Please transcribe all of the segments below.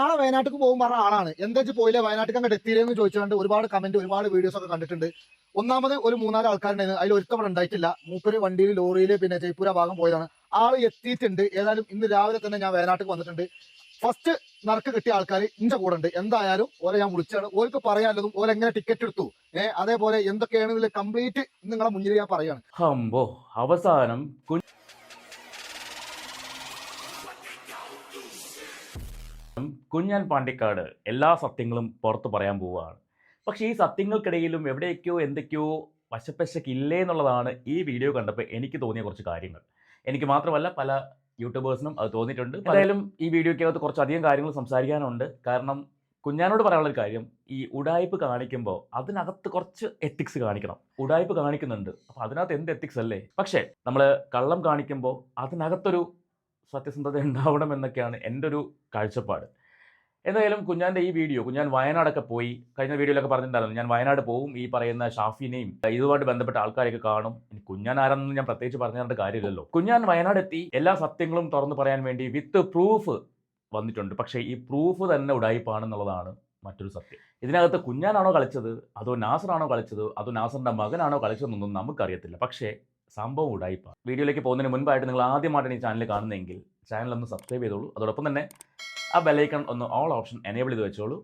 നാളെ വയനാട്ടിക്ക് പോകും പറഞ്ഞ ആളാണ്. എന്താ വെച്ചാൽ പോയില്ല? വയനാട്ടിൽ അങ്ങോട്ട് എത്തിയില്ലെന്ന് ചോദിച്ചുകൊണ്ട് ഒരുപാട് കമന്റ് ഒരുപാട് വീഡിയോസ് ഒക്കെ കണ്ടിട്ടുണ്ട്. ഒന്നാമത് ഒരു മൂന്നാൽ ആൾക്കാരുണ്ടായിരുന്നു. അതിൽ ഒരുത്തവണ ഉണ്ടായിട്ടില്ല. മൂപ്പര് വണ്ടിയിൽ ലോറിയിൽ പിന്നെ ജയ്പൂര ഭാഗം പോയതാണ്. ആൾ എത്തിയിട്ടുണ്ട്. ഏതായാലും ഇന്ന് രാവിലെ തന്നെ ഞാൻ വയനാട്ടിൽ വന്നിട്ടുണ്ട്. ഫസ്റ്റ് നറുക്ക് കിട്ടിയ ആൾക്കാർ ഇഞ്ച കൂടെ ഉണ്ട്. എന്തായാലും ഓരെ ഞാൻ വിളിച്ചാണ്. ഓർക്ക് പറയാനുള്ളതും ഓരെ എങ്ങനെ ടിക്കറ്റ് എടുത്തു? ഏഹ് അതേപോലെ എന്തൊക്കെയാണ് ഇതിൽ കംപ്ലീറ്റ് നിങ്ങളെ മുന്നിൽ ഞാൻ പറയാണ്. അവസാനം കുഞ്ഞാൻ പാണ്ടിക്കാട് എല്ലാ സത്യങ്ങളും പുറത്ത് പറയാൻ പോവുകയാണ്. പക്ഷെ ഈ സത്യങ്ങൾക്കിടയിലും എവിടെയൊക്കെയോ എന്തൊക്കെയോ വശപ്പശക്കില്ലേ എന്നുള്ളതാണ് ഈ വീഡിയോ കണ്ടപ്പോൾ എനിക്ക് തോന്നിയ കുറച്ച് കാര്യങ്ങൾ. എനിക്ക് മാത്രമല്ല പല യൂട്യൂബേഴ്സിനും അത് തോന്നിയിട്ടുണ്ട്. എന്തായാലും ഈ വീഡിയോയ്ക്കകത്ത് കുറച്ചധികം കാര്യങ്ങൾ സംസാരിക്കാനുണ്ട്. കാരണം കുഞ്ഞാനോട് പറയാനുള്ള കാര്യം ഈ ഉടായ്പ് കാണിക്കുമ്പോൾ അതിനകത്ത് കുറച്ച് എത്തിക്സ് കാണിക്കണം. ഉടായ്പ് കാണിക്കുന്നുണ്ട്. അപ്പോൾ അതിനകത്ത് എന്ത് എത്തിക്സ് അല്ലേ? പക്ഷേ നമ്മൾ കള്ളം കാണിക്കുമ്പോൾ അതിനകത്തൊരു സത്യസന്ധത ഉണ്ടാവണം എന്നൊക്കെയാണ് എന്റെ ഒരു കാഴ്ചപ്പാട്. എന്തായാലും കുഞ്ഞാന്റെ ഈ വീഡിയോ കുഞ്ഞാൻ വയനാടൊക്കെ പോയി കഴിഞ്ഞ വീഡിയോയിലൊക്കെ പറഞ്ഞിട്ടുണ്ടായിരുന്നു ഞാൻ വയനാട് പോവും ഈ പറയുന്ന ഷാഫിനെയും ഇതുമായിട്ട് ബന്ധപ്പെട്ട ആൾക്കാരെയൊക്കെ കാണും. കുഞ്ഞാൻ ആരെന്ന് ഞാൻ പ്രത്യേകിച്ച് പറഞ്ഞു തരേണ്ട കാര്യമില്ലല്ലോ. കുഞ്ഞാൻ വയനാട് എത്തി എല്ലാ സത്യങ്ങളും തുറന്നു പറയാൻ വേണ്ടി വിത്ത് പ്രൂഫ് വന്നിട്ടുണ്ട്. പക്ഷേ ഈ പ്രൂഫ് തന്നെ ഉടായിപ്പാണെന്നുള്ളതാണ് മറ്റൊരു സത്യം. ഇതിനകത്ത് കുഞ്ഞാനാണോ കളിച്ചത് അതോ നാസറാണോ കളിച്ചത് അതോ നാസറിന്റെ മകനാണോ കളിച്ചതെന്നൊന്നും നമുക്കറിയത്തില്ല. പക്ഷേ സംഭവം ഉടായിപ്പാണ്. വീഡിയോയിലേക്ക് പോകുന്നതിന് മുൻപായിട്ട് നിങ്ങൾ ആദ്യമായിട്ടാണ് ഈ ചാനൽ കാണുന്നതെങ്കിൽ ചാനൽ ഒന്ന് സബ്സ്ക്രൈബ് ചെയ്തോളൂ. അതോടൊപ്പം തന്നെ ആ ബെല്ലൈക്കൺ ഒന്ന് ഓൾ ഓപ്ഷൻ എനേബിൾ ചെയ്ത് വെച്ചോളൂ.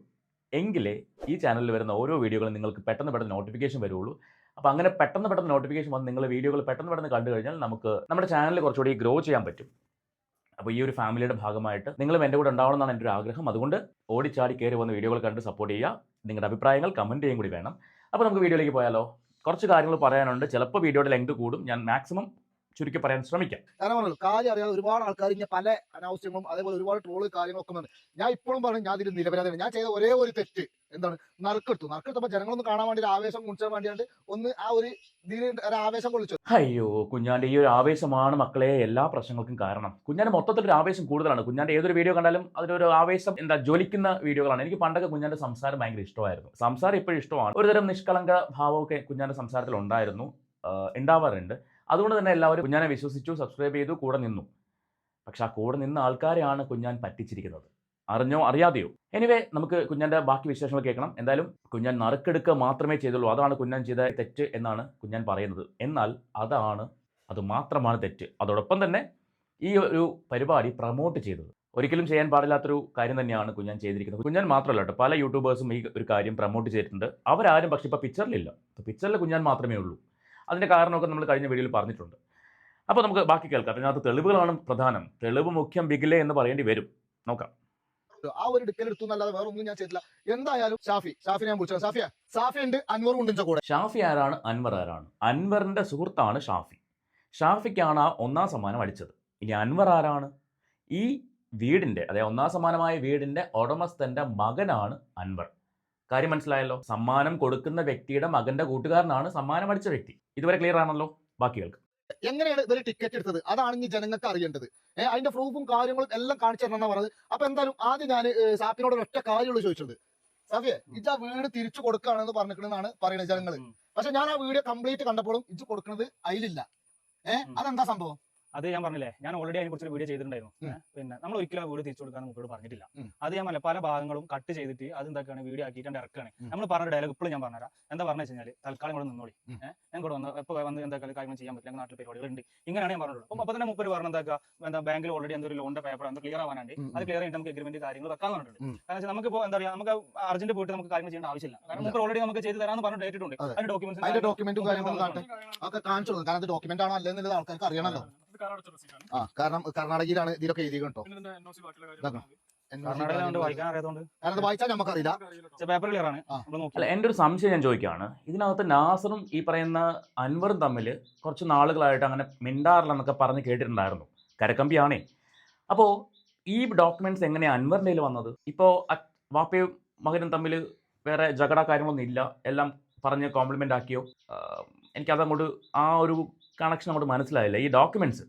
എങ്കിലേ ഈ ചാനലിൽ വരുന്ന ഓരോ വീഡിയോകളും നിങ്ങൾക്ക് പെട്ടെന്ന് പെട്ടെന്ന് നോട്ടിഫിക്കേഷൻ വരുള്ളൂ അപ്പോൾ അങ്ങനെ പെട്ടെന്ന് പെട്ടെന്ന് നോട്ടിഫിക്കേഷൻ വന്ന് നിങ്ങൾ വീഡിയോകൾ പെട്ടെന്ന് പെട്ടെന്ന് കണ്ടു കഴിഞ്ഞാൽ നമുക്ക് നമ്മുടെ ചാനൽ കുറച്ചുകൂടി ഗ്രോ ചെയ്യാൻ പറ്റും. അപ്പോൾ ഈ ഒരു ഫാമിലിയുടെ ഭാഗമായിട്ട് നിങ്ങളും എന്റെ കൂടെ ഉണ്ടാവണം എന്നാണ് എന്റെ ഒരു ആഗ്രഹം. അതുകൊണ്ട് ഓടിച്ചാടി കയറി വന്ന് വീഡിയോകൾ കണ്ട് സപ്പോർട്ട് ചെയ്യുക. നിങ്ങളുടെ അഭിപ്രായങ്ങൾ കമന്റ് ചെയ്യുകയും കൂടി വേണം. അപ്പോൾ നമുക്ക് വീഡിയോയിലേക്ക് പോയാലോ? കുറച്ച് കാര്യങ്ങൾ പറയാനുണ്ട്. ചിലപ്പോൾ വീഡിയോയുടെ ലെങ്ത് കൂടും. ഞാൻ മാക്സിമം ചുരുക്കി പറയാൻ ശ്രമിക്കാം. കാരണം കാര്യം അറിയാതെ ഒരുപാട് ആൾക്കാർ ഇങ്ങനെ പല അനാവശ്യങ്ങളും അതേപോലെ ഒരുപാട് ട്രോൾ കാര്യങ്ങളൊക്കെ വന്നു ഞാൻ ഇപ്പോഴും പറഞ്ഞു ഞാൻ ഇതിൽ നിരപരാധിയാണ് ഞാൻ ചെയ്ത ഒരേ ഒരു തെറ്റ് എന്താണ്? നറുക്കെടുത്തു. നറുക്കെടുത്തപ്പോൾ ജനങ്ങളൊന്നും കാണാൻ വേണ്ടി ഒരു ആവേശം കുണിച്ചാൻ വേണ്ടിയാണ്ട് ഒന്ന് ആ ഒരു ഒരു ആവേശം കൊള്ളിച്ചു. അയ്യോ കുഞ്ഞാന്റെ ഈ ഒരു ആവേശമാണ് മക്കളെ എല്ലാ പ്രശ്നങ്ങൾക്കും കാരണം. കുഞ്ഞാന് മൊത്തത്തിൽ ഒരു ആവേശം കൂടുതലാണ്. കുഞ്ഞാന്റെ ഏതൊരു വീഡിയോ കണ്ടാലും അതിലൊരു ആവേശം എന്താ ജ്വലിക്കുന്ന വീഡിയോകളാണ് എനിക്ക് പണ്ടൊക്കെ കുഞ്ഞാന്റെ സംസാരം ഭയങ്കര ഇഷ്ടമായിരുന്നു. സംസാരം ഇപ്പോഴും ഇഷ്ടമാണ്. ഒരുതരം നിഷ്കളങ്ക ഭാവമൊക്കെ കുഞ്ഞാന്റെ സംസാരത്തിൽ ഉണ്ടായിരുന്നു ഉണ്ടാവാറുണ്ട്. അതുകൊണ്ട് തന്നെ എല്ലാവരും കുഞ്ഞാനെ വിശ്വസിച്ചു സബ്സ്ക്രൈബ് ചെയ്തു കൂടെ നിന്നു. പക്ഷെ ആ കൂടെ നിന്ന ആൾക്കാരെയാണ് കുഞ്ഞാൻ പറ്റിച്ചിരിക്കുന്നത്. അറിഞ്ഞോ അറിയാതെയോ? എനിവേ നമുക്ക് കുഞ്ഞാന്റെ ബാക്കി വിശേഷങ്ങൾ കേൾക്കണം. എന്തായാലും കുഞ്ഞാൻ നറുക്കെടുക്കുക മാത്രമേ ചെയ്തുള്ളൂ. അതാണ് കുഞ്ഞാൻ ചെയ്ത തെറ്റ് എന്നാണ് കുഞ്ഞാൻ പറയുന്നത്. എന്നാൽ അതാണ് അത് മാത്രമാണ് തെറ്റ്. അതോടൊപ്പം തന്നെ ഈ ഒരു പരിപാടി പ്രമോട്ട് ചെയ്തത്. ഒരിക്കലും ചെയ്യാൻ പാടില്ലാത്തൊരു കാര്യം തന്നെയാണ് കുഞ്ഞാൻ ചെയ്തിരിക്കുന്നത്. കുഞ്ഞാൻ മാത്രമല്ല കേട്ടോ പല യൂട്യൂബേഴ്സും ഈ ഒരു കാര്യം പ്രമോട്ട് ചെയ്തിട്ടുണ്ട്. അവരാരും പക്ഷെ ഇപ്പോൾ പിക്ചറിലില്ല പിക്ചറിൽ കുഞ്ഞാൻ മാത്രമേ ഉള്ളൂ. അതിന്റെ കാരണമൊക്കെ നമ്മൾ കഴിഞ്ഞ വീഡിയോയിൽ പറഞ്ഞിട്ടുണ്ട്. അപ്പോൾ നമുക്ക് ബാക്കി കേൾക്കാം. അതിനകത്ത് തെളിവുകളാണ് പ്രധാനം. തെളിവ് മുഖ്യം ബിഗിലെ എന്ന് പറയേണ്ടി വരും. നോക്കാം. ആ ഒരു എടുക്കൽ എടുത്തു എന്നല്ലാതെ വേറെ ഒന്നും ഞാൻ ചെയ്തില്ല എന്തായാലും ഷാഫി ഷാഫി ഞാൻ വിളിച്ചത് ഷാഫിയ ഷാഫി ഉണ്ട് അൻവർ ഉണ്ട് കൂടെ. ഷാഫി ആരാണ്? അൻവർ ആരാണ്? അൻവറിന്റെ സുഹൃത്താണ് ഷാഫി. ഷാഫിക്കാണ് ആ ഒന്നാം സമ്മാനം അടിച്ചത്. ഇനി അൻവർ ആരാണ്? ഈ വീടിന്റെ അതായത് ഒന്നാം സമ്മാനമായ വീടിന്റെ ഉടമസ്ഥന്റെ മകനാണ് അൻവർ. കാര്യം മനസ്സിലായല്ലോ? സമ്മാനം കൊടുക്കുന്ന വ്യക്തിയുടെ മകന്റെ കൂട്ടുകാരനാണ് സമ്മാനം അടിച്ച വ്യക്തി. ഇതുവരെ ക്ലിയർ ആണല്ലോ? ബാക്കി കേൾക്കാം എങ്ങനെയാണ് ഇവർ ടിക്കറ്റ് എടുത്തത്? അതാണ് ഈ ജനങ്ങൾക്ക് അറിയേണ്ടത്. ഏഹ് അതിന്റെ പ്രൂഫും കാര്യങ്ങളും എല്ലാം കാണിച്ചു തരണം പറഞ്ഞത്. അപ്പൊ എന്തായാലും ആദ്യം ഞാൻ സാഫിനോട് ഒറ്റ കാര്യമുള്ളൂ ചോദിച്ചത്. സാഫിയെ ഇജ് ആ വീട് തിരിച്ചു കൊടുക്കുകയാണെന്ന് പറഞ്ഞിട്ടുണ്ടെന്നാണ് പറയുന്നത് ജനങ്ങൾ പക്ഷെ ഞാൻ ആ വീഡിയോ കംപ്ലീറ്റ് കണ്ടപ്പോഴും ഇത് കൊടുക്കുന്നത് അതിലില്ല ഏഹ് അതെന്താ സംഭവം? അത് ഞാൻ പറഞ്ഞില്ലേ ഞാൻ ഓൾറെഡി അതിനെ കുറിച്ച് വീഡിയോ ചെയ്തിട്ടുണ്ടായിരുന്നു. പിന്നെ നമ്മൾ ഒരിക്കലും ആ വീട് തിരിച്ചു കൊടുക്കാൻ നമുക്കോട് പറഞ്ഞിട്ടില്ല. അത് ഞാൻ പറഞ്ഞില്ല പല ഭാഗങ്ങളും കട്ട് ചെയ്തിട്ട് അത് എന്താക്കാണ് വീഡിയോ ആക്കിയിട്ട് ഇറക്കാണ്. ഉം. നമ്മൾ പറഞ്ഞ ഡയലോഗ് ഇപ്പോഴും ഞാൻ പറഞ്ഞുതരാം. എന്താ പറഞ്ഞു വെച്ചാൽ തൽക്കാലം കൂടെ നിന്നോളി. ഞാൻ കൂടെ വന്ന് എപ്പോൾ വന്ന് എന്താ കാര്യങ്ങൾ ചെയ്യാൻ പറ്റില്ല നാട്ടിൽ പരിപാടികളുണ്ട്. ഇങ്ങനെയാണ് ഞാൻ പറഞ്ഞത് അപ്പം തന്നെ മുപ്പര് പറഞ്ഞ എന്താ എന്താ ബാങ്കിൽ ഓൾറെഡി എന്തൊരു ലോണിന്റെ പേപ്പർ എന്താ ക്ലിയർ ആവാനുണ്ട് അത് ക്ലിയർ ആയിട്ട് നമുക്ക് എഗ്രിമെന്റ് കാര്യങ്ങൾ വെക്കാൻ പറഞ്ഞിട്ടുണ്ട്. കാരണം വെച്ചാൽ നമുക്കിപ്പോൾ എന്താ പറയുക നമുക്ക് അർജന്റ് പോയിട്ട് നമുക്ക് കാര്യങ്ങൾ ചെയ്യേണ്ട ആവശ്യമില്ല. കാരണം മുപ്പർ ഓൾറെഡി നമുക്ക് ചെയ്ത് തരാമെന്ന് പറഞ്ഞിട്ട് ഏറ്റിട്ടുണ്ട്. അതെ. അതിന്റെ ഡോക്യുമെന്റ്സ് ഡോക്യുമെന്റും കാര്യങ്ങളും കാണിച്ചു കാരണം ഡോക്യുമെന്റ് ആണോ അല്ലെന്നുള്ളത് ആൾക്കാർക്ക് അറിയണമല്ലോ ആ കാരണം കർണാടകയിലാണ് ഇതിലൊക്കെ എഴുതി കേട്ടോ. വായിച്ചാൽ നമുക്കറിയില്ല. അല്ല എന്റെ ഒരു സംശയം ഞാൻ ചോദിക്കുകയാണ്. ഇതിനകത്ത് നാസറും ഈ പറയുന്ന അൻവറും തമ്മിൽ കുറച്ച് നാളുകളായിട്ട് അങ്ങനെ മിണ്ടാറില്ലെന്നൊക്കെ പറഞ്ഞ് കേട്ടിട്ടുണ്ടായിരുന്നു. കരക്കമ്പിയാണേ. അപ്പോ ഈ ഡോക്യുമെന്റ്സ് എങ്ങനെയാണ് അൻവറിന്റെ കയ്യിൽ വന്നത്? ഇപ്പോ വാപ്പയും മകനും തമ്മിൽ വേറെ ജഗട കാര്യങ്ങളൊന്നും ഇല്ല. എല്ലാം പറഞ്ഞ് കോംപ്ലിമെന്റ് ആക്കിയോ? എനിക്കതങ്ങോട്ട് ആ ഒരു കണക്ഷൻ അങ്ങോട്ട് മനസ്സിലായില്ല. ഈ ഡോക്യുമെന്റ്സ്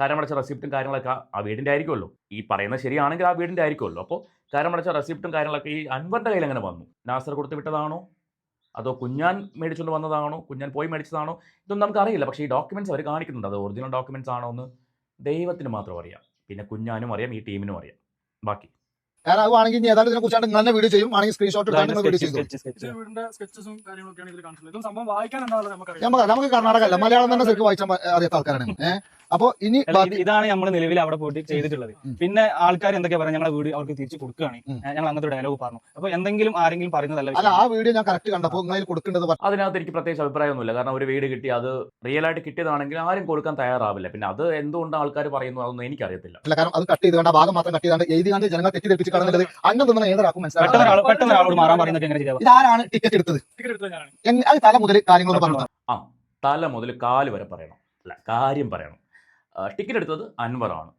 കരമടച്ച റെസിപ്റ്റും കാര്യങ്ങളൊക്കെ ആ വീടിന്റെ ആയിരിക്കുമല്ലോ. ഈ പറയുന്നത് ശരിയാണെങ്കിൽ ആ വീടിന്റെ ആയിരിക്കുമല്ലോ. അപ്പോൾ കരമടച്ച റെസിപ്റ്റും കാര്യങ്ങളൊക്കെ ഈ അൻവറിന്റെ കയ്യിൽ എങ്ങനെ വന്നു? നാസർ കൊടുത്ത് വിട്ടതാണോ? അതോ കുഞ്ഞാൻ മേടിച്ചുകൊണ്ട് വന്നതാണോ? കുഞ്ഞാൻ പോയി മേടിച്ചതാണോ? ഇതൊന്നും നമുക്കറിയില്ല. പക്ഷേ ഈ ഡോക്യുമെന്റ്സ് അവർ കാണിക്കുന്നുണ്ട്. അത് ഒറിജിനൽ ഡോക്യുമെന്റ്സ് ആണോ എന്ന് ദൈവത്തിന് മാത്രം അറിയാം. പിന്നെ കുഞ്ഞാനും അറിയാം. ഈ ടീമിനും അറിയാം. ബാക്കി. ഏതാണ്ട് വേണമെങ്കിൽ ഇനി ഏതായാലും ഇതിനെ കുറിച്ചാണ് നിങ്ങൾ തന്നെ വീഡിയോ ചെയ്യും. ആണെങ്കിൽ സ്ക്രീൻഷോട്ട് എടുത്താൽ നിങ്ങൾ വീഡിയോ ചെയ്തു നമുക്ക് നമുക്ക് കർണാടക അല്ല. മലയാളം തന്നെ ശരിക്കും വായിച്ചാൽ അറിയാത്ത ആൾക്കാരാണ്. ഏഹ് അപ്പൊ ഇനി ഇതാണ് നമ്മൾ നിലവിൽ അവിടെ പോയിട്ട് ചെയ്തിട്ടുള്ളത്. പിന്നെ ആൾക്കാർ എന്തൊക്കെ പറഞ്ഞു ഞങ്ങളെ വീട് അവർക്ക് തിരിച്ചു കൊടുക്കുകയാണ്. ഞങ്ങൾ അങ്ങനത്തെ ഡയലോഗ് പറഞ്ഞു. അപ്പൊ എന്തെങ്കിലും ആരെങ്കിലും പറയുന്നതല്ല. ആ വീഡിയോ ഞാൻ കറക്റ്റ് കണ്ടപ്പോൾ കൊടുക്കേണ്ടത് അതിനകത്ത് എനിക്ക് പ്രത്യേകിച്ച് അഭിപ്രായമൊന്നുമില്ല. കാരണം ഒരു വീട് കിട്ടി അത് റിയൽ ആയിട്ട് കിട്ടിയതാണെങ്കിൽ ആരും കൊടുക്കാൻ തയ്യാറാവില്ല. പിന്നെ അത് എന്തുകൊണ്ട് ആൾക്കാർ പറയുന്നു അതൊന്നും എനിക്കറിയത്തില്ല. അല്ല കാരണം അത് കട്ട് ചെയ്ത് കണ്ട ഭാഗം മാത്രം കട്ട് ചെയ്താണ്ട് എഴുതി കണ്ട് ജനങ്ങൾ തെറ്റിദ്ധരിപ്പിച്ച് കാണുന്നത് അന്നം തിന്നുന്ന ഏതൊരാൾക്കും മനസ്സിലാവും ചെയ്യാം? ഇതാരാണ് ടിക്കറ്റ് എടുത്തത്? ടിക്കറ്റ് എടുത്തത് ഞാനാണ്. അത് തല മുതൽ കാര്യങ്ങളൊന്നും പറഞ്ഞു ആ തല മുതൽ കാൽ വരെ പറയണം. അല്ല കാര്യം പറയണം. ടിക്കറ്റ് എടുത്തത് അൻവറാണ്.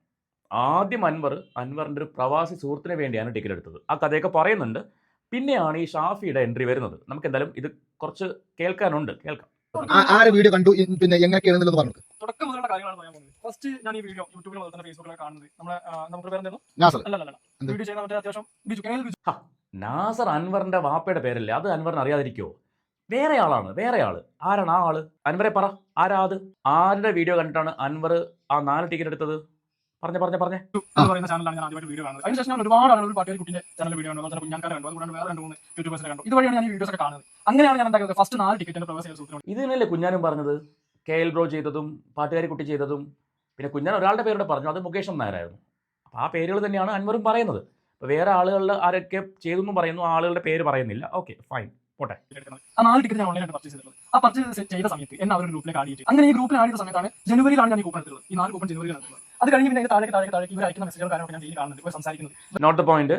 ആദ്യം അൻവർ അൻവറിന്റെ ഒരു പ്രവാസി സുഹൃത്തിന് വേണ്ടിയാണ് ടിക്കറ്റ് എടുത്തത്. ആ കഥയൊക്കെ പറയുന്നുണ്ട്. പിന്നെയാണ് ഈ ഷാഫിയുടെ എൻട്രി വരുന്നത്. നമുക്ക് എന്തായാലും ഇത് കുറച്ച് കേൾക്കാനുണ്ട്. കേൾക്കാം. ആരെ വീഡിയോ കണ്ടു? പിന്നെ എങ്ങനെയൊക്കെയാണെന്നുള്ളത് പറഞ്ഞു തുടക്കം മുതലുള്ള കാര്യങ്ങളാണ് പറയാൻ പോകുന്നത്. ഫസ്റ്റ് ഞാൻ ഈ വീഡിയോ യൂട്യൂബിലും അതുപോലെ തന്നെ ഫേസ്ബുക്കിലൊക്കെ കാണുന്നത്. നമ്മുടെ പേരെന്തായിരുന്നു നാസർ. അല്ല അല്ല അല്ല എന്ത്? വീഡിയോ ചെയ്യുന്ന മറ്റേ അത്യാവശ്യം ബിജു. നാസർ അൻവറിന്റെ വാപ്പയുടെ പേരല്ലേ? അത് അൻവറിന് അറിയാതിരിക്കുമോ വേറെ ആളാണ് വേറെ ആൾ. ആരാണ് ആ ആൾ? അൻവറെ പറ ആരാ അത്? ആരുടെ വീഡിയോ കണ്ടിട്ടാണ് അൻവർ ആ നാല് ടിക്കറ്റ് എടുത്തത്? പറഞ്ഞ പറഞ്ഞ പറഞ്ഞേ. ഇതിനല്ലേ പറയുന്ന ചാനലാണ് ഞാൻ ആദ്യമായിട്ട് വീഡിയോ കാണുന്നത്. അതിനുശേഷം ഞാൻ ഒരുപാട് ആളുകൾ ഒരു പാട്ടിയ കുട്ടിന്റെ ചാനൽ വീഡിയോ കണ്ടു. അതുപോലെ കുഞ്ഞാക്കാരെ കണ്ടു. അതുകൊണ്ട് വേറെ രണ്ട് മൂന്ന് യൂട്യൂബേഴ്സിനെ കണ്ടു. ഇതുവഴിയാണ് ഞാൻ ഈ വീഡിയോസ് ഒക്കെ കാണുന്നത്. അങ്ങനെയാണ് ഞാൻ എന്താ ഫസ്റ്റ് നാല് ടിക്കറ്റിന്റെ പ്രവാസി സുഹൃത്തിനോട് ഇത് തന്നെയല്ലേ കുഞ്ഞാനും പറഞ്ഞത്? കെ എൽ ബ്രോ ചെയ്തതും പാട്ടുകാരി കുട്ടി ചെയ്തതും. പിന്നെ കുഞ്ഞാൻ ഒരാളുടെ പേരുടെ പറഞ്ഞു. അത് മുകേഷ് നായരായിരുന്നു. അപ്പോൾ ആ പേരുകൾ തന്നെയാണ് അൻവറും പറയുന്നത്. അപ്പോൾ വേറെ ആളുകളിൽ ആരൊക്കെ ചെയ്തെന്നും പറയുന്നു ആളുകളുടെ പേര് പറയുന്നില്ല. ഓക്കെ ഫൈൻ പോട്ടെ. ആ നാല് ടിക്കറ്റ് ഞാൻ ഓൺലൈനായിട്ട് പർച്ചേസ് ചെയ്തിട്ടുള്ളത്. ആ പർച്ചേസ് ചെയ്ത സമയത്ത് എന്നെ അവർ ഗ്രൂപ്പിലേക്ക് ആഡ് ചെയ്തു. അങ്ങനെ ഈ ഗ്രൂപ്പിൽ ആഡ് ചെയ്ത സമയത്താണ് ജനുവരിയിലാണ് ഞാൻ ഈ കൂപ്പൺ എടുത്തത്. ഈ നാല് കൂപ്പൺ ജനുവരിയിലാണ് എടുത്തത്. അത് കഴിഞ്ഞ് പിന്നെ താഴെ താഴെ താഴേക്ക് താഴേക്ക് ഇവർ അയക്കുന്ന മെസ്സേജുകൾ കാര്യങ്ങളൊക്കെ ഞാൻ ഡെയിലി കാണുന്നുണ്ട്. ഇവർ സംസാരിക്കുന്നത്. നോട്ട് ദ പോയിന്റ്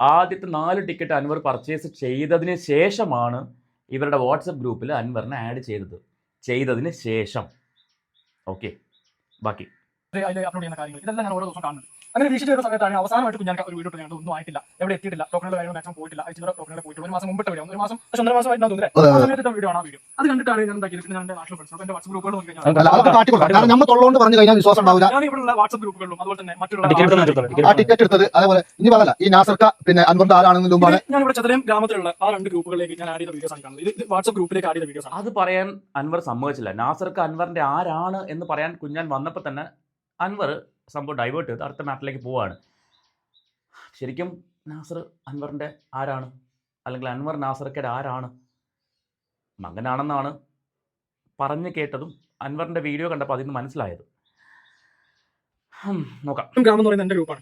ആദ്യത്തെ നാല് ടിക്കറ്റ് അൻവർ പർച്ചേസ് ചെയ്തതിന് ശേഷമാണ് ഇവരുടെ വാട്സപ്പ് ഗ്രൂപ്പിൽ അൻവറിനെ ആഡ് ചെയ്തത്. ചെയ്തതിന് ശേഷം. ഓക്കെ ബാക്കി. അതിൽ അപ്ലോഡ് ചെയ്യുന്ന കാര്യങ്ങൾ. ഇതെല്ലാം ഞാൻ ഓരോ ദിവസം കാണുന്നുണ്ട്. അങ്ങനെ വീക്ഷിച്ച് വരുന്ന സമയത്താണ് അവസാനമായിട്ട് ഞാൻ ഒരു വീഡിയോ ഇട്ടത് ഒന്നും ആയിട്ടില്ല. എവിടെ എത്തിയിട്ടില്ല. ടോക്കണുടെ കാര്യങ്ങൾ മാക്സിമം പോയിട്ടില്ല. അയച്ചിട്ട് ടോക്കണുടെ പോയിട്ട് ഒരു മാസം മുമ്പിട്ട് വരും ഒരു മാസം പക്ഷെ ഒന്നര മാസമായിട്ട് ഞാൻ തോന്നുന്നത് ആ. സമയത്ത് വീഡിയോ ആണ് ആ വീഡിയോ. അത് കണ്ടിട്ടാണ് ഞാൻ എന്താക്കിയത്. കിട്ടുന്നത് ഞാൻ നാട്ടിൽ ഫ്രണ്ട്സ് എന്റെ വാട്സ്ആപ്പ് ഗ്രൂപ്പുകൾ നോക്കി കഴിഞ്ഞാൽ നമ്മൾ തൊള്ളോണ്ട് പറഞ്ഞു കഴിഞ്ഞാൽ വിശ്വാസം ഉണ്ടാവില്ല. ഞാൻ ഇവിടെയുള്ള വാട്സ്ആപ്പ് ഗ്രൂപ്പുകളിലും അതുപോലെ തന്നെ മറ്റുള്ള ടിക്കറ്റ് എടുത്തത് എടുത്തത്. ആ ടിക്കറ്റ് എടുത്തത് അതേപോലെ ഇനി പറയല്ല. ഈ നാസർക്ക പിന്നെ അൻവറിന്റെ ആരാണെന്ന് മുമ്പാണ്. ഞാൻ ഇവിടെ ചതലയം ഗ്രാമത്തിലുള്ള ആ രണ്ട് ഗ്രൂപ്പുകളിലേക്ക് ഞാൻ ആഡ് ചെയ്ത വീഡിയോസ് ആണ് കാണുന്നത്. ഇത് വാട്സ്ആപ്പ് ഗ്രൂപ്പിലേക്ക് ആഡ് ചെയ്ത വീഡിയോസ് ആണ്. അത് പറയാൻ അൻവർ സമ്മതിച്ചില്ല. നാസർക്ക അൻവറിന്റെ ആരാണ് എന്ന് പറയാൻ കുഞ്ഞാൻ വന്നപ്പോൾ തന്നെ അൻവർ സംഭവം ഡൈവേർട്ട് ചെയ്ത് അടുത്ത മാപ്പിലേക്ക് പോവുകയാണ് ശരിക്കും നാസർ അൻവറിന്റെ ആരാണ്? അല്ലെങ്കിൽ അൻവർ നാസർക്കയുടെ ആരാണ്? മകനാണെന്നാണ് പറഞ്ഞു കേട്ടതും അൻവറിന്റെ വീഡിയോ കണ്ടപ്പോൾ അതിന് മനസ്സിലായത്. നോക്കാം. ഗ്രാമം എന്ന് പറയുന്ന എന്റെ ഗ്രൂപ്പാണ്.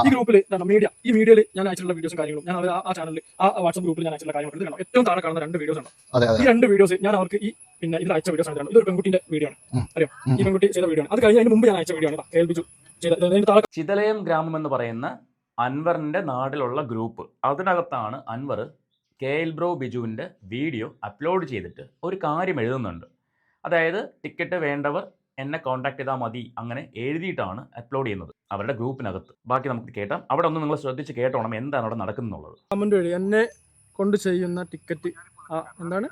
ഈ ഗ്രൂപ്പിൽ മീഡിയ ഈ മീഡിയയിൽ ഞാൻ അയച്ചിട്ടുള്ള വീഡിയോസും കാര്യങ്ങളും ഞാൻ ആ- ചാനലിൽ ആ വാട്സ്ആപ്പ് ഗ്രൂപ്പിൽ ഞാൻ അയച്ചിട്ടുള്ള കാര്യങ്ങൾ ഏറ്റവും താഴെ കാണുന്ന രണ്ട് വീഡിയോസ് ആണ്. അതെ അതെ. ഈ രണ്ട് വീഡിയോസ് ഞാൻ അവർക്ക് ഈ പിന്നെ ഇതിൽ അയച്ച വീഡിയോസ് ആണ് ഇതൊരു പെൺകുട്ടിന്റെ വീഡിയോ ആണ്. അറിയാം? ഈ പെൺകുട്ടി ചെയ്ത വീഡിയോ ആണ്. അത് കഴിഞ്ഞ് അതിന് മുമ്പ് ഞാൻ അയച്ച വീഡിയോ ആണ് കേൾപ്പിച്ചു ചിതലയം ഗ്രാമം എന്ന് പറയുന്ന അൻവറിന്റെ നാടിലുള്ള ഗ്രൂപ്പ് അതിനകത്താണ് അൻവർ കെ എൽ ബ്രോ ബിജുവിന്റെ വീഡിയോ അപ്ലോഡ് ചെയ്തിട്ട് ഒരു കാര്യം എഴുതുന്നുണ്ട്. അതായത് ടിക്കറ്റ് വേണ്ടവർ എന്നെ കോൺടാക്ട് ചെയ്താൽ മതി അങ്ങനെ എഴുതിയിട്ടാണ് അപ്ലോഡ് ചെയ്യുന്നത് അവരുടെ ഗ്രൂപ്പിനകത്ത് ബാക്കി നമുക്ക് കേട്ടാം. അവിടെ ഒന്ന് നിങ്ങൾ ശ്രദ്ധിച്ച് കേട്ടോണം എന്താണ് അവിടെ നടക്കുന്നുള്ളത്. കമന്റ് വഴി എന്നെ കൊണ്ട് ചെയ്യുന്ന ടിക്കറ്റ് എന്താണ്?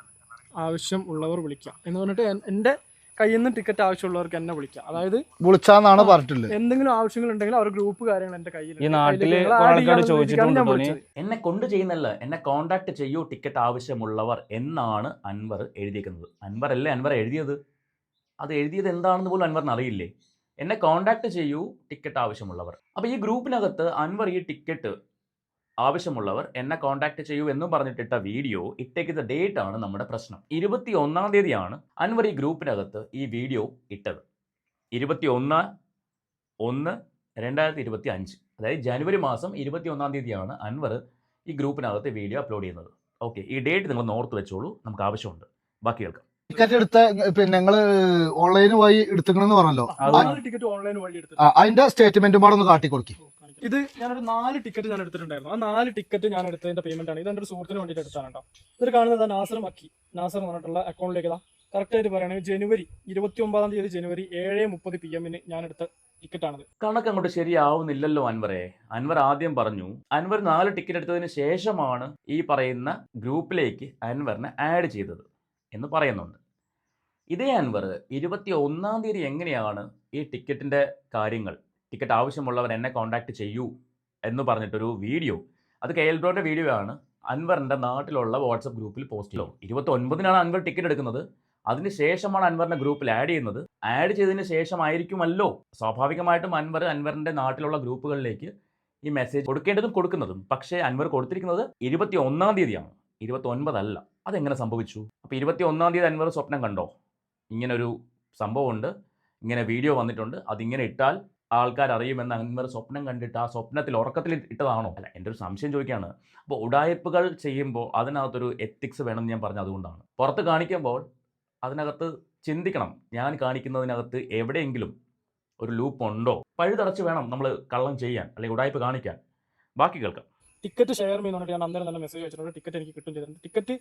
ആവശ്യം ഉള്ളവർ വിളിക്കാം. എന്ന് പറഞ്ഞിട്ട് എന്റെ എന്റെ കയ്യിൽ നിന്ന് ടിക്കറ്റ് ആവശ്യമുള്ളവർക്ക് എന്നെ വിളിക്കാം. അതായത് വിളിച്ചാന്നാണ് പറഞ്ഞിട്ടുള്ളത്. എന്തെങ്കിലും ആവശ്യങ്ങൾ ഉണ്ടെങ്കിൽ അവർ ഗ്രൂപ്പ് കാര്യങ്ങൾ എന്റെ കയ്യിൽ ഈ നാട്ടിൽ. എന്നെ കൊണ്ട് ചെയ്യുന്നല്ല എന്നെ കോൺടാക്ട് ചെയ്യൂ ടിക്കറ്റ് ആവശ്യമുള്ളവർ എന്നാണ് അൻവർ എഴുതിയിരിക്കുന്നത് അൻവർ അല്ലേ? അൻവർ എഴുതിയത്? അത് എഴുതിയത് എന്താണെന്ന് പോലും അൻവറിന് അറിയില്ലേ? എന്നെ കോൺടാക്ട് ചെയ്യൂ ടിക്കറ്റ് ആവശ്യമുള്ളവർ. അപ്പോൾ ഈ ഗ്രൂപ്പിനകത്ത് അൻവർ ഈ ടിക്കറ്റ് ആവശ്യമുള്ളവർ എന്നെ കോൺടാക്ട് ചെയ്യൂ എന്നും പറഞ്ഞിട്ടിട്ട വീഡിയോ ഇട്ടേക്ക് ദ ഡേറ്റ് ആണ് നമ്മുടെ പ്രശ്നം. ഇരുപത്തി ഒന്നാം തീയതിയാണ് അൻവർ ഈ ഗ്രൂപ്പിനകത്ത് ഈ വീഡിയോ ഇട്ടത്. ഇരുപത്തി ഒന്ന് ഒന്ന് രണ്ടായിരത്തി ഇരുപത്തി അഞ്ച് അതായത് ജനുവരി മാസം ഇരുപത്തി ഒന്നാം തീയതിയാണ് അൻവർ ഈ ഗ്രൂപ്പിനകത്ത് വീഡിയോ അപ്ലോഡ് ചെയ്യുന്നത്. ഓക്കെ ഈ ഡേറ്റ് നിങ്ങൾ ഓർത്ത് വെച്ചോളൂ നമുക്ക് ആവശ്യമുണ്ട്. ബാക്കി കേൾക്കാം. ടിക്കറ്റ് എടുത്ത പിന്നെ ഞങ്ങൾ ഓൺലൈൻ വഴി എടുത്തിക്കണെന്ന് പറഞ്ഞല്ലോ. ടിക്കറ്റ് ഓൺലൈൻ വഴി എടുത്തു അതിന്റെ സ്റ്റേറ്റ്മെന്റും പാടെ ഒന്ന് കാട്ടി കൊടുക്കി. ഇത് ഞാനൊരു നാല് ടിക്കറ്റ് ഞാൻ എടുത്തിട്ടുണ്ടായിരുന്നു. ആ നാല് ടിക്കറ്റ് ഞാൻ എടുത്തതിന്റെ പേയ്മെന്റ് ആണ്. ഇത് എന്റെ ഒരു സുഹൃത്തിന് വേണ്ടിയിട്ട് എടുത്താണ് കേട്ടോ. ഇതിൽ കാണുന്നത് നാസർ മക്കി. നാസർ എന്ന് പറഞ്ഞിട്ടുള്ള അക്കൗണ്ടിലേക്ക് ഇതാ. കറക്റ്റ് ആയിട്ട് പറയുകയാണെങ്കിൽ ജനുവരി ഇരുപത്തി ഒമ്പതാം തീയതി ജനുവരി ഏഴ് മുപ്പത് പി എമ്മിന് ഞാൻ എടുത്ത ടിക്കറ്റ് ആണിത്. കണക്ക് അങ്ങോട്ട് ശരിയാവുന്നില്ലല്ലോ അൻവറെ. അൻവർ ആദ്യം പറഞ്ഞു അൻവർ നാല് ടിക്കറ്റ് എടുത്തതിന് ശേഷമാണ് ഈ പറയുന്ന ഗ്രൂപ്പിലേക്ക് അൻവറിനെ ആഡ് ചെയ്തത്. എന്ന് പറയുന്നുണ്ട്. ഇതേ അൻവർ ഇരുപത്തി ഒന്നാം തീയതി എങ്ങനെയാണ് ഈ ടിക്കറ്റിന്റെ കാര്യങ്ങൾ ടിക്കറ്റ് ആവശ്യമുള്ളവർ എന്നെ കോൺടാക്ട് ചെയ്യൂ എന്ന് പറഞ്ഞിട്ടൊരു വീഡിയോ. അത് കെ എൽ ബ്രോയുടെ വീഡിയോ ആണ്. അൻവറിന്റെ നാട്ടിലുള്ള വാട്സപ്പ് ഗ്രൂപ്പിൽ പോസ്റ്റ് ചെയ്തു. ഇരുപത്തി ഒൻപതിനാണ് അൻവർ ടിക്കറ്റ് എടുക്കുന്നത്. അതിന് ശേഷമാണ് അൻവറിനെ ഗ്രൂപ്പിൽ ആഡ് ചെയ്യുന്നത്. ആഡ് ചെയ്തതിന് ശേഷമായിരിക്കുമല്ലോ. സ്വാഭാവികമായിട്ടും അൻവർ അൻവറിന്റെ നാട്ടിലുള്ള ഗ്രൂപ്പുകളിലേക്ക് ഈ മെസ്സേജ് കൊടുക്കേണ്ടതും കൊടുക്കുന്നതും. പക്ഷേ അൻവർ കൊടുത്തിരിക്കുന്നത് ഇരുപത്തി ഒന്നാം തീയതിയാണ്. ഇരുപത്തി ഒൻപതല്ല അതെങ്ങനെ സംഭവിച്ചു? അപ്പോൾ ഇരുപത്തി ഒന്നാം തീയതി അൻവർ സ്വപ്നം കണ്ടോ? ഇങ്ങനൊരു സംഭവമുണ്ട്. ഇങ്ങനെ വീഡിയോ വന്നിട്ടുണ്ട്. അതിങ്ങനെ ഇട്ടാൽ ആൾക്കാർ അറിയുമെന്ന് അൻവർ സ്വപ്നം കണ്ടിട്ട് ആ സ്വപ്നത്തിൽ ഉറക്കത്തിൽ ഇട്ടതാണോ? അല്ല എന്റെ ഒരു സംശയം ചോദിക്കുകയാണ്. അപ്പോൾ ഉടായ്പകൾ ചെയ്യുമ്പോൾ അതിനകത്തൊരു എത്തിക്സ് വേണമെന്ന് ഞാൻ പറഞ്ഞത് അതുകൊണ്ടാണ്. പുറത്ത് കാണിക്കുമ്പോൾ അതിനകത്ത് ചിന്തിക്കണം. ഞാൻ കാണിക്കുന്നതിനകത്ത് എവിടെയെങ്കിലും ഒരു ലൂപ്പ് ഉണ്ടോ? പഴുതടച്ച് വേണം നമ്മൾ കള്ളം ചെയ്യാൻ അല്ലെങ്കിൽ ഉടായ്പ കാണിക്കാൻ. ബാക്കി കേൾക്കാം. ടിക്കറ്റ് ഷെയർ ചെയ്യുന്ന പറഞ്ഞിട്ട് ഞാൻ അന്നേരം തന്നെ മെസ്സേജ് അയച്ചിട്ടുണ്ട്. ടിക്കറ്റ് എനിക്ക് കിട്ടും ചെയ്തിട്ടുണ്ട്. ടിക്കറ്റ്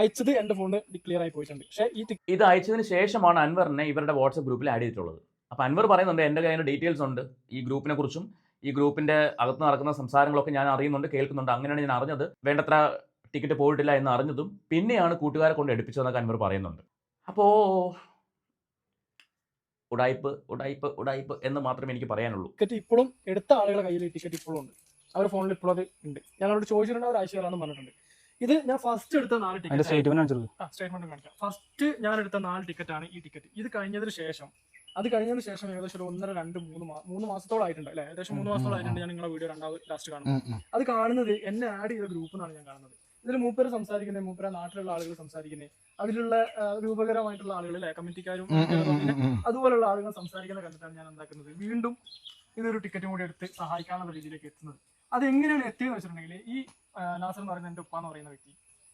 അയച്ചത് എന്റെ ഫോണിൽ ഡിക്ലിയർ ആയി പോയിട്ടുണ്ട്. പക്ഷേ ഈ ഇത് അയച്ചതിന് ശേഷമാണ് അൻവറിനെ ഇവരുടെ വാട്സപ്പ് ഗ്രൂപ്പിൽ ആഡ് ചെയ്തിട്ടുള്ളത്. അപ്പോൾ അൻവർ പറയുന്നുണ്ട് എന്റെ കയ്യിൽ ഡീറ്റെയിൽസ് ഉണ്ട്. ഈ ഗ്രൂപ്പിനെ കുറിച്ചും ഈ ഗ്രൂപ്പിന്റെ അകത്ത് നടക്കുന്ന സംസാരങ്ങളൊക്കെ ഞാൻ അറിയുന്നുണ്ട് കേൾക്കുന്നുണ്ട്. അങ്ങനെയാണ് ഞാൻ അറിഞ്ഞത്. വേണ്ടത്ര ടിക്കറ്റ് പോയിട്ടില്ല എന്ന് അറിഞ്ഞതും പിന്നെയാണ് കൂട്ടുകാരെ കൊണ്ട് എടുപ്പിച്ചതെന്നൊക്കെ അൻവർ പറയുന്നുണ്ട്. അപ്പോ ഉടായ്പ് ഉടായ്പ് ഉടായ്പ് എന്ന് മാത്രമേ എനിക്ക് പറയാനുള്ളൂ. ടിക്കറ്റ് ഇപ്പോഴും എടുത്ത ആളുകളുടെ കയ്യിൽ ടിക്കറ്റ് ഇപ്പോഴും ഉണ്ട്. അവരുടെ ഫോണിൽ ഇപ്പോഴും അത് ഉണ്ട്. ഞാൻ അവരോട് ചോദിച്ചിട്ടുണ്ട് അവർ അയച്ചു പറഞ്ഞിട്ടുണ്ട്. ഇത് ഞാൻ ഫസ്റ്റ് എടുത്ത നാല് ടിക്കറ്റ് സ്റ്റേറ്റ്മെന്റ് സ്റ്റേറ്റ്മെന്റ് കാണിക്കാം. ഫസ്റ്റ് ഞാൻ എടുത്ത നാല് ടിക്കറ്റ് ആണ് ഈ ടിക്കറ്റ് ഇത് കഴിഞ്ഞതിന് ശേഷം അത് കഴിഞ്ഞതിന് ശേഷം ഏകദേശം ഒരു ഒന്നര രണ്ട് മൂന്ന് മൂന്ന് മാസത്തോളം ആയിട്ടുണ്ട് അല്ലെ? ഏകദേശം മൂന്ന് മാസത്തോളം ആയിട്ടുണ്ട് ഞാൻ നിങ്ങളുടെ വീഡിയോ രണ്ടാമത് ലാസ്റ്റ് കാണുന്നത്. അത് കാണുന്നത് എന്നെ ആഡ് ചെയ്ത ഗ്രൂപ്പ് എന്നാണ് ഞാൻ കാണുന്നത്. ഇതിൽ മൂപ്പര് സംസാരിക്കുന്നത് മൂപ്പര നാട്ടിലുള്ള ആളുകൾ സംസാരിക്കുന്നത് അതിലുള്ള രൂപകരമായിട്ടുള്ള ആളുകൾ അല്ലെ? കമ്മിറ്റിക്കാരും അതുപോലുള്ള ആളുകൾ സംസാരിക്കുന്ന കണ്ടിട്ടാണ് ഞാൻ എന്താക്കുന്നത്. വീണ്ടും ഇതൊരു ടിക്കറ്റും കൂടി എടുത്ത് സഹായിക്കാനുള്ള രീതിയിലേക്ക് എത്തുന്നത്. അത് എങ്ങനെയാണ് എത്തിയെന്ന് വെച്ചിട്ടുണ്ടെങ്കിൽ ഈ നാസർ എന്ന് പറയുന്ന എന്റെ ഉപ്പ എന്ന് പറയുന്ന വ്യക്തി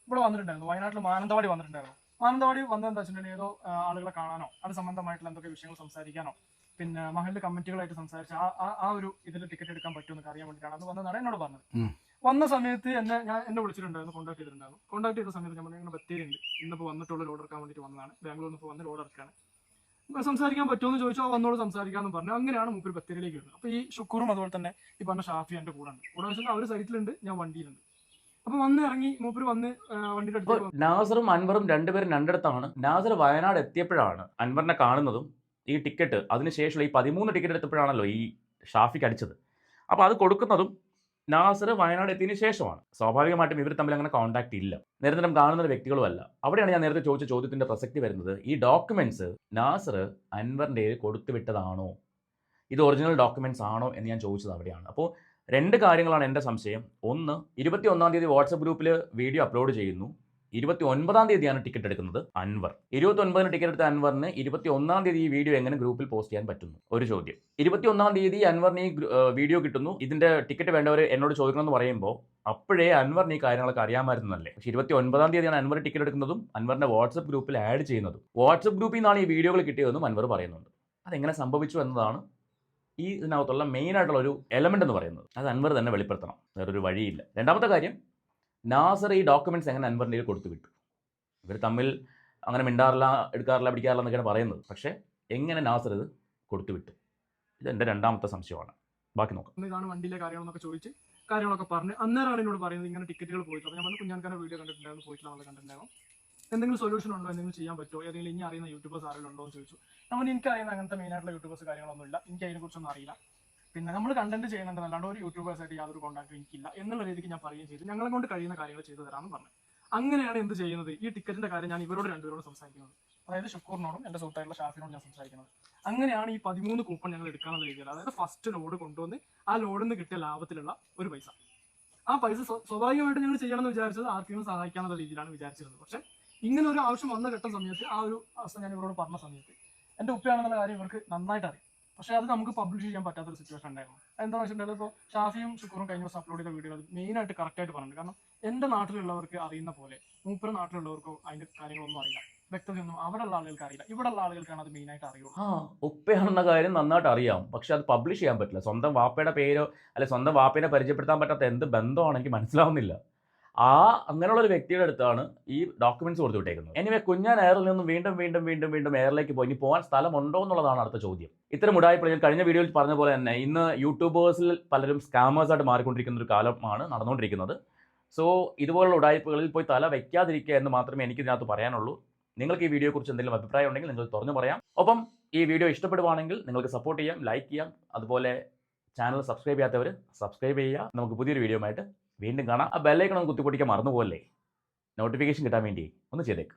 ഇവിടെ വന്നിട്ടുണ്ടായിരുന്നു. വയനാട്ടിൽ മാനന്തവാടി വന്നിട്ടുണ്ടായിരുന്നു. മാനന്തവാടി വന്നത് എന്താ വെച്ചിട്ടുണ്ടെങ്കിൽ ഏതോ ആളുകളെ കാണാനോ അത് സംബന്ധമായിട്ടുള്ള എന്തൊക്കെ വിഷയങ്ങൾ സംസാരിക്കാനോ പിന്നെ മഹലിന്റെ കമ്മിറ്റികളായിട്ട് സംസാരിച്ച് ആ ആ- ഒരു ഇതിൽ ടിക്കറ്റ് എടുക്കാൻ പറ്റുമെന്ന് അറിയാൻ വേണ്ടിയിട്ടാണ് അത് വന്നതാണ് എന്നോട് പറഞ്ഞത്. വന്ന സമയത്ത് എന്നെ ഞാൻ എന്നെ വിളിച്ചിട്ടുണ്ടായിരുന്നു കോൺടാക്ട് ചെയ്തിട്ടുണ്ടായിരുന്നു. കോൺടാക്ട് ചെയ്ത സമയത്ത് ഞാൻ പറഞ്ഞു ഇങ്ങനെ ബത്തേരിയുണ്ട് ഇന്നിപ്പോൾ വന്നിട്ടുള്ള ലോഡ് എടുക്കാൻ വേണ്ടിയിട്ട് വന്നതാണ്. ബാംഗ്ലൂരിൽ നിന്ന് വന്ന് ലോഡ് അപ്പൊ സംസാരിക്കാൻ പറ്റുമെന്ന് ആ വന്നോട് സംസാരിക്കാമെന്ന് പറഞ്ഞു. അങ്ങനെയാണ് മൂപ്പര് ബത്തേരിയിലേക്ക് വരുന്നത്. അപ്പൊ ഈ ഷുക്കൂറും അതുപോലെ തന്നെ ഈ പറഞ്ഞ ഷാഫി കൂടെ ഉണ്ട് കൂടെ വെച്ചാൽ അവർ സൈറ്റിലുണ്ട് ഞാൻ വണ്ടിയിലുണ്ട്. അപ്പൊ വന്ന് ഇറങ്ങി മൂപ്പര് വന്ന് വണ്ടിയുടെ അടുത്ത് നാസറും അൻവറും രണ്ടുപേരും രണ്ടിടത്താണ്. നാസർ വയനാട് എത്തിയപ്പോഴാണ് അൻവറിനെ കാണുന്നതും ഈ ടിക്കറ്റ്. അതിനുശേഷമുള്ള ഈ പതിമൂന്ന് ടിക്കറ്റ് എടുത്തപ്പോഴാണല്ലോ ഈ ഷാഫിക്ക് അടിച്ചത്. അപ്പോൾ അത് കൊടുക്കുന്നതും നാസർ വയനാട് എത്തിയതിനു ശേഷമാണ്. സ്വാഭാവികമായിട്ടും ഇവർ തമ്മിൽ അങ്ങനെ കോൺടാക്ട് ഇല്ല. നിരന്തരം കാണുന്ന വ്യക്തികളുമല്ല. അവിടെയാണ് ഞാൻ നേരത്തെ ചോദിച്ച ചോദ്യത്തിന്റെ പ്രസക്തി വരുന്നത്. ഈ ഡോക്യുമെന്റ്സ് നാസർ അൻവറിന്റെ കൊടുത്തുവിട്ടതാണോ കൊടുത്തു ഇത് ഒറിജിനൽ ഡോക്യുമെന്റ്സ് ആണോ എന്ന് ഞാൻ ചോദിച്ചത് അവിടെയാണ്. അപ്പോൾ രണ്ട് കാര്യങ്ങളാണ് എന്റെ സംശയം. ഒന്ന് ഇരുപത്തി ഒന്നാം തീയതി വാട്സപ്പ് ഗ്രൂപ്പിൽ വീഡിയോ അപ്ലോഡ് ചെയ്യുന്നു. ഇരുപത്തി ഒൻപതാം തീയതിയാണ് ടിക്കറ്റ് എടുക്കുന്നത് അൻവർ. ഇരുപത്തി ഒൻപതിന് ടിക്കറ്റ് എടുത്ത അൻവറിന് ഇരുപത്തി ഒന്നാം തീയതി ഈ വീഡിയോ എങ്ങനെ ഗ്രൂപ്പിൽ പോസ്റ്റ് ചെയ്യാൻ പറ്റുന്നു? ഒരു ചോദ്യം. ഇരുപത്തി ഒന്നാം തീയതി അൻവറിന് ഈ വീഡിയോ കിട്ടുന്നു. ഇതിന്റെ ടിക്കറ്റ് വേണ്ടവർ എന്നോട് ചോദിക്കണമെന്ന് പറയുമ്പോൾ അപ്പോഴേ അൻവറിന് ഈ കാര്യങ്ങളൊക്കെ അറിയാമായിരുന്നല്ലേ പക്ഷേ ഇരുപത്തി ഒൻപതാം തീയതിയാണ് അൻവർ ടിക്കറ്റ് എടുക്കുന്നതും അൻവറിന്റെ വാട്സപ്പ് ഗ്രൂപ്പിൽ ആഡ് ചെയ്യുന്നതും. വാട്സപ്പ് ഗ്രൂപ്പിൽ നിന്നാണ് ഈ വീഡിയോകൾ കിട്ടിയതെന്നും അൻവർ പറയുന്നുണ്ട്. അതെങ്ങനെ സംഭവിച്ചു എന്നതാണ് ഈ ഇതിനകത്തുള്ള മെയിൻ ആയിട്ടുള്ള ഒരു എലമെന്റ് എന്ന് പറയുന്നത്. അത് അൻവർ തന്നെ വെളിപ്പെടുത്തണം. വേറൊരു വഴിയില്ല. രണ്ടാമത്തെ കാര്യം നാസർ ഈ ഡോക്യുമെന്റ്സ് എങ്ങനെ അൻവറിന്റെ കൊടുത്തു വിട്ടു? ഇവർ തമ്മിൽ അങ്ങനെ മിണ്ടാറില്ല എടുക്കാറില്ല പിടിക്കാറില്ല എന്നൊക്കെയാണ് പറയുന്നത്. പക്ഷേ എങ്ങനെ നാസർ ഇത് കൊടുത്തു വിട്ടു? ഇത് എന്റെ രണ്ടാമത്തെ സംശയമാണ്. ബാക്കി നോക്കാം. ഇതാണ് വണ്ടിയിലെ കാര്യങ്ങളെന്നൊക്കെ ചോദിച്ച് കാര്യങ്ങളൊക്കെ പറഞ്ഞ്. അന്നേരമാണ് എന്നോട് പറയുന്നത് ഇങ്ങനെ ടിക്കറ്റുകൾ പോയിട്ട്. അപ്പോൾ ഞാൻ പറഞ്ഞു കുഞ്ഞാൻക്കാരുടെ വീഡിയോ കണ്ടിട്ടുണ്ടായിരുന്നു പോയിട്ടുള്ള ആളെ കണ്ടിട്ടുണ്ടായിരുന്നു. എന്തെങ്കിലും സൊല്യൂഷൻ ഉണ്ടോ? എന്തെങ്കിലും ചെയ്യാൻ പറ്റുമോ? ഏതെങ്കിലും ഇനി അറിയുന്ന യൂട്യൂബേഴ്സ് ആരെങ്കിലും ഉണ്ടോ? എന്ന് ചോദിച്ചു. നമ്മൾ എനിക്ക് അറിയുന്ന അങ്ങനത്തെ മെയിനായിട്ടുള്ള യൂട്യൂബേഴ്സ് കാര്യങ്ങളൊന്നുമില്ല എനിക്ക് അതിനെക്കുറിച്ചൊന്നും അറിയില്ല. പിന്നെ നമ്മൾ കണ്ടന്റ് ചെയ്യുന്നുണ്ട് അല്ലാണ്ട് ഒരു യൂട്യൂബേഴ്സായിട്ട് യാതൊരു കോൺടാക്റ്റും എനിക്കില്ല എന്നുള്ള രീതിക്ക് ഞാൻ പറയുകയും ചെയ്തു. ഞങ്ങളെ കൊണ്ട് കഴിയുന്ന കാര്യങ്ങൾ ചെയ്തു തരാമെന്ന് പറഞ്ഞു. അങ്ങനെയാണ് എന്ത് ചെയ്യുന്നത്? ഈ ടിക്കറ്റിന്റെ കാര്യം ഞാൻ ഇവരോട് രണ്ടുപേരോട് സംസാരിക്കുന്നത്. അതായത് ഷുക്കൂറിനോടും എന്റെ സുഹൃത്തായിട്ടുള്ള ഷാഫിനോടും ഞാൻ സംസാരിക്കുന്നത്. അങ്ങനെയാണ് ഈ പതിമൂന്ന് കൂപ്പൺ ഞങ്ങൾ എടുക്കാനുള്ള രീതിയിൽ അതായത് ഫസ്റ്റ് ലോഡ് കൊണ്ടുവന്ന് ആ ലോഡിൽ നിന്ന് കിട്ടിയ ലാഭത്തിലുള്ള ഒരു പൈസ. ആ പൈസ സ്വാഭാവികമായിട്ട് ഞങ്ങൾ ചെയ്യണമെന്ന് വിചാരിച്ചത് ആർക്കെങ്കിലും സഹായിക്കാനുള്ള രീതിയിലാണ് വിചാരിച്ചിരുന്നത്. പക്ഷെ ഇങ്ങനെ ഒരു ആവശ്യം വന്ന ഘട്ടം സമയത്ത് ആ ഒരു അവസ്ഥ ഞാൻ ഇവരോട് പറഞ്ഞ സമയത്ത് എന്റെ ഉപ്പയാണെന്നുള്ള കാര്യം ഇവർക്ക് നന്നായിട്ട് അറിയാം പക്ഷെ അത് നമുക്ക് പബ്ലിഷ് ചെയ്യാൻ പറ്റാത്ത ഒരു സിറ്റുവേഷൻ ഉണ്ടായിരുന്നു. എന്താണെന്ന് വെച്ചിട്ടുണ്ടെങ്കിൽ ഇപ്പോൾ ഷാഫിയും ഷുക്കൂറും കഴിഞ്ഞ ദിവസം അപ്ലോഡ് ചെയ്ത വീഡിയോ മെയിൻ ആയിട്ട് കറക്റ്റായിട്ട് പറഞ്ഞിട്ടുണ്ട്. കാരണം എന്റെ നാട്ടിലുള്ളവർക്ക് അറിയുന്ന പോലെ മൂപ്പര നാട്ടിലുള്ളവർക്കോ അതിന്റെ കാര്യങ്ങളൊന്നും അറിയില്ല. വ്യക്തതയൊന്നും അവിടെ ഉള്ള ആളുകൾക്ക് അറിയില്ല. ഇവിടെ ഉള്ള ആളുകൾക്കാണ് അത് മെയിനായിട്ട് അറിയുള്ളൂ. ആ ഉപ്പയാണെന്ന കാര്യം നന്നായിട്ട് അറിയാം. പക്ഷെ അത് പബ്ലിഷ് ചെയ്യാൻ പറ്റില്ല. സ്വന്തം വാപ്പയുടെ പേരോ അല്ലെ സ്വന്തം വാപ്പയെ പരിചയപ്പെടുത്താൻ പറ്റാത്ത എന്ത് ബന്ധമാണെങ്കിൽ മനസ്സിലാവുന്നില്ല. ആ അങ്ങനെയുള്ള ഒരു വ്യക്തിയുടെ അടുത്താണ് ഈ ഡോക്യുമെന്റ്സ് കൊടുത്തു വിട്ടേക്കുന്നത്. എനിവേ കുഞ്ഞാൻ എയറിൽ നിന്നും വീണ്ടും വീണ്ടും വീണ്ടും വീണ്ടും എയറിലേക്ക് പോയി. ഇനി പോകാൻ സ്ഥലമുണ്ടോ എന്നുള്ളതാണ് അടുത്ത ചോദ്യം. ഇത്തരം ഉടായ്പ ഞാൻ കഴിഞ്ഞ വീഡിയോയിൽ പറഞ്ഞ പോലെ തന്നെ ഇന്ന് യൂട്യൂബേഴ്സിൽ പലരും സ്കാമേഴ്സായിട്ട് മാറിക്കൊണ്ടിരിക്കുന്ന ഒരു കാലമാണ് നടന്നുകൊണ്ടിരിക്കുന്നത്. സോ ഇതുപോലുള്ള ഉടായ്പകളിൽ പോയി തല വയ്ക്കാതിരിക്കുക എന്ന് മാത്രമേ എനിക്ക് ഇതിനകത്ത് പറയാനുള്ളൂ. നിങ്ങൾക്ക് ഈ വീഡിയോയെക്കുറിച്ച് എന്തെങ്കിലും അഭിപ്രായം ഉണ്ടെങ്കിൽ നിങ്ങൾ തുറന്നു പറയാം. ഒപ്പം ഈ വീഡിയോ ഇഷ്ടപ്പെടുവാണെങ്കിൽ നിങ്ങൾക്ക് സപ്പോർട്ട് ചെയ്യാം ലൈക്ക് ചെയ്യാം. അതുപോലെ ചാനൽ സബ്സ്ക്രൈബ് ചെയ്യാത്തവർ സബ്സ്ക്രൈബ് ചെയ്യുക. നമുക്ക് പുതിയൊരു വീഡിയോ ആയിട്ട് വീണ്ടും കാണാം. ആ ബെല്ലൈക്കണം കുത്തിപ്പൊട്ടിക്കാൻ മറന്നുപോകല്ലേ? നോട്ടിഫിക്കേഷൻ കിട്ടാൻ വേണ്ടി ഒന്ന് ചെയ്തേക്ക്.